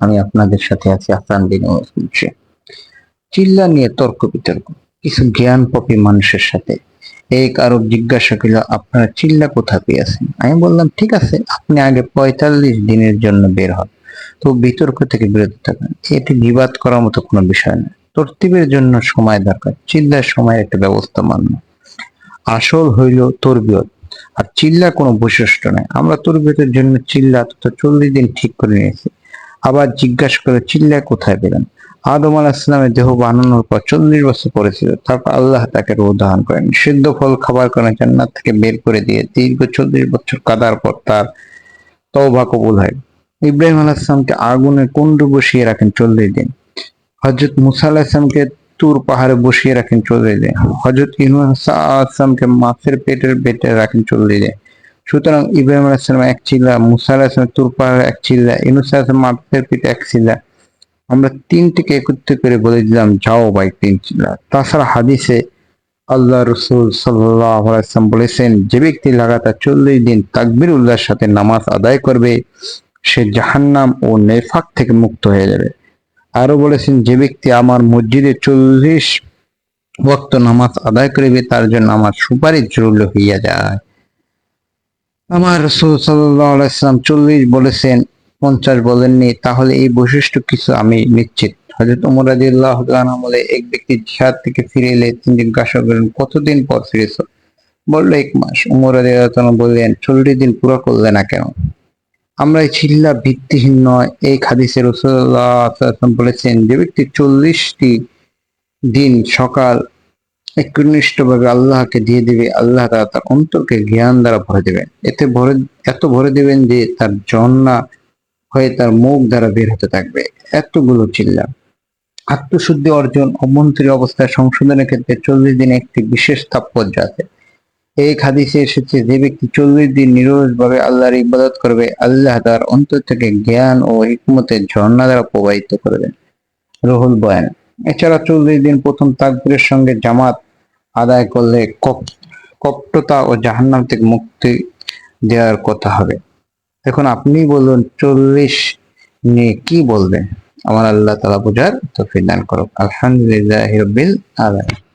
আমি আপনাদের সাথে আছি চিল্লা নিয়ে তর্ক বিতর্ক, কিছু মানুষের সাথে। এক জিজ্ঞাসা আপনারা চিল্লা কোথা পেয়েছেন? আমি বললাম, ঠিক আছে, আপনি আগে পঁয়তাল্লিশ দিনের জন্য বের হন। তো বিতর্ক থেকে বিরত থাকেন। এটি বিবাদ করার মতো কোনো বিষয় না। তরতিবের জন্য সময় দরকার। চিল্লার সময় একটা ব্যবস্থা মান্য আসল হইল তরবিয়ত। আর চিল্লা কোনো বৈশিষ্ট্য নয় আমরা তরবিয়তের জন্য চিল্লা তথা চল্লিশ দিন ঠিক করে নিয়েছি। আবার জিজ্ঞাসা করে চিল্লা কোথায় পেলেন আদম আলাহিসামের দেহ বানানোর পর চল্লিশ বছর পরেছিল তারপর আল্লাহ তাকে ধারণ করেন। সিদ্ধ ফল খাবার কারণে জান্নাত থেকে বের করে দিয়ে দীর্ঘ চল্লিশ বছর কাদার পর তার তওবা কবুল হয়। ইব্রাহিম আলাহিসামকে আগুনে কুণ্ডু বসিয়ে রাখেন চল্লিশ দিন। হজরত মুসা আলাহিসামকে তুর পাহাড়ে বসিয়ে রাখেন চল্লিশ দিন হজরত ইউনুস আসলামকে মাছের পেটের পেটে রাখেন চল্লিশ দিন সুতরাং ইব্রাহিম আলাহিসাম এক চিল্লা, মুসা আলাহিসাম তুর পাহাড়ে এক চিল্লা ইউনুস আলাহিসাম মাছের পেটে এক চিল্লা। আমরা তিনটিকে একত্রিত করে বলে দিলাম, যাও ভাই, তিন চিল্লা। তাছাড়া হাদিসে আল্লাহ রসুল সাল্লাম বলেছেন, যে ব্যক্তি লাগাতার চল্লিশ দিন তাকবির উল্লাহর সাথে নামাজ আদায় করবে, সে জাহান্নাম ও নেফাক থেকে মুক্ত হয়ে যাবে। আরও বলেছেন, যে ব্যক্তি আমার মসজিদে চল্লিশ ওয়াক্ত নামাজ আদায় করিবে, তার জন্য আমার সুপারিশ জরুরি হইয়া যায়। আমার রসুল সাল্লাম চল্লিশ বলেছেন, পঞ্চাশ বলেননি, তাহলে এই বৈশিষ্ট্য কিছু আমি নিশ্চিত। হজরত উমর আমলে এক ব্যক্তি জিহাদ থেকে ফিরে এলে তিনি জিজ্ঞাসা করেন, কতদিন পর ফিরেছ? বলল, এক মাস। উমর রাজিউল্লাহ বললেন, চল্লিশ দিন পুরো করলে না কেন? আমরা এই চিল্লা ভিত্তিহীন নয়। এই খাদিসের রসুল্লাহ বলেছেন যে ব্যক্তি চল্লিশটি দিন সকাল একনিষ্ঠভাবে আল্লাহকে দিয়ে দিবে, আল্লাহ তাআলা তার অন্তরকে জ্ঞান দ্বারা ভরে দেবেন। এতে ভরে, এত ভরে দেবেন যে তার জন্না হয়ে তার মুখ দ্বারা বের হতে থাকবে। এতগুলো চিল্লা। আত্মশুদ্ধি অর্জন অভ্যন্তরীণ অবস্থায় সংশোধনের ক্ষেত্রে চল্লিশ দিনে একটি বিশেষ তাৎপর্য আছে। এই হাদিসে এসেছে, যে ব্যক্তি চল্লিশ দিন নিরোজ ভাবে আল্লাহর ইবাদত করবে, আল্লাহ তার অন্তর থেকে জ্ঞান ও হিকমতের ঝর্ণা দ্বারা প্রবাহিত করবেন রুহুল বয়ান। এছাড়া চল্লিশ দিন প্রথম তাকবীরের সঙ্গে জামাত আদায় করলে কপ- কপটতা ও জাহান্নাম থেকে মুক্তি দেওয়ার কথা হবে। এখন আপনি বলুন, চল্লিশ নিয়ে কি বলবেন? আমার আল্লাহ তালা বোঝার তো দান করো আলহামদুলিল্লাহ রবিল আলম